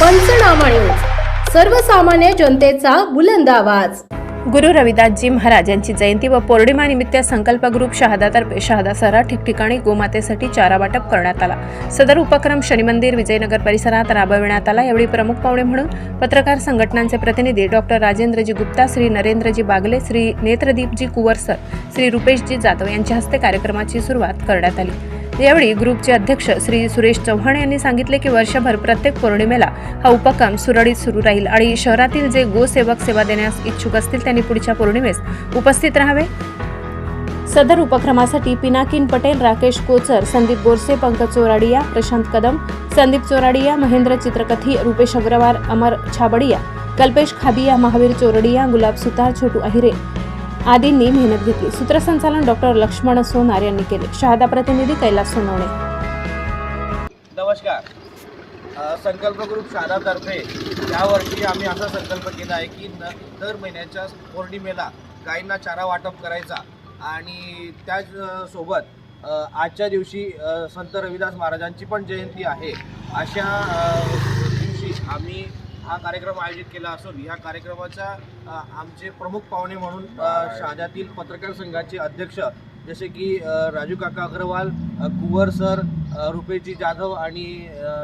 पंचनामा न्यूज. सर्वसामान्य जनतेचा बुलंद आवाज. गुरु रविदासजी महाराज यांची जयंती व पौर्णिमा निमित्त संकल्प ग्रुप शहादातर्फे शहादा शहरात ठिकठिकाणी गोमातेसाठी चारा वाटप करण्यात आला. सदर उपक्रम शनिमंदिर विजयनगर परिसरात राबविण्यात आला. यावेळी प्रमुख पाहुणे म्हणून पत्रकार संघटनांचे प्रतिनिधी डॉक्टर राजेंद्रजी गुप्ता श्री नरेंद्रजी बागले श्री नेत्रदीपजी कुवरसर श्री रुपेशजी जाधव यांच्या हस्ते कार्यक्रमाची सुरुवात करण्यात आली. यावेळी ग्रुपचे अध्यक्ष श्री सुरेश चव्हाण यांनी सांगितले की वर्षभर प्रत्येक पौर्णिमेला हा उपक्रम सुरळीत सुरू राहील आणि शहरातील जे गोसेवक सेवा देण्यास इच्छुक असतील त्यांनी पुढच्या पौर्णिमेस उपस्थित राहावे. सदर उपक्रमासाठी पिनाकिन पटेल राकेश कोचर संदीप बोरसे पंकज चोराडिया प्रशांत कदम संदीप चोराडिया महेंद्र चित्रकथी रुपेश अग्रवाल अमर छाबडिया कल्पेश खाबिया महावीर चोरडिया गुलाब सुतार छोटू अहिरे आदींनी मेहनत घेतली. सूत्रसंचालन डॉक्टर लक्ष्मण सोनार यांनी केले. शहादा प्रतिनिधी कैलास सोनवणे. नमस्कार. संकल्प ग्रुप शहादातर्फे यावर्षी आम्ही असा संकल्प केला आहे की न दर महिन्याच्या पौर्णिमेला गायींना चारा वाटप करायचा आणि त्याच सोबत आजच्या दिवशी संत रविदास महाराजांची पण जयंती आहे. अशा दिवशी आम्ही हा कार्यक्रम आयोजित केला असून या कार्यक्रमाचा आमचे प्रमुख पाहुणे म्हणून शहाद्यातील पत्रकार संघाचे अध्यक्ष जसे की राजू काका अग्रवाल कुंवर सर अ, रुपेशजी जाधव आणि अ,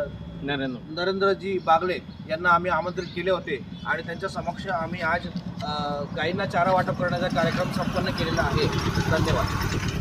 नरेंद्रजी बागले यांना आम्ही आमंत्रित केले होते आणि त्यांच्या समक्ष आम्ही आज गायींना चारा वाटप करण्याचा कार्यक्रम संपन्न केलेला आहे. धन्यवाद.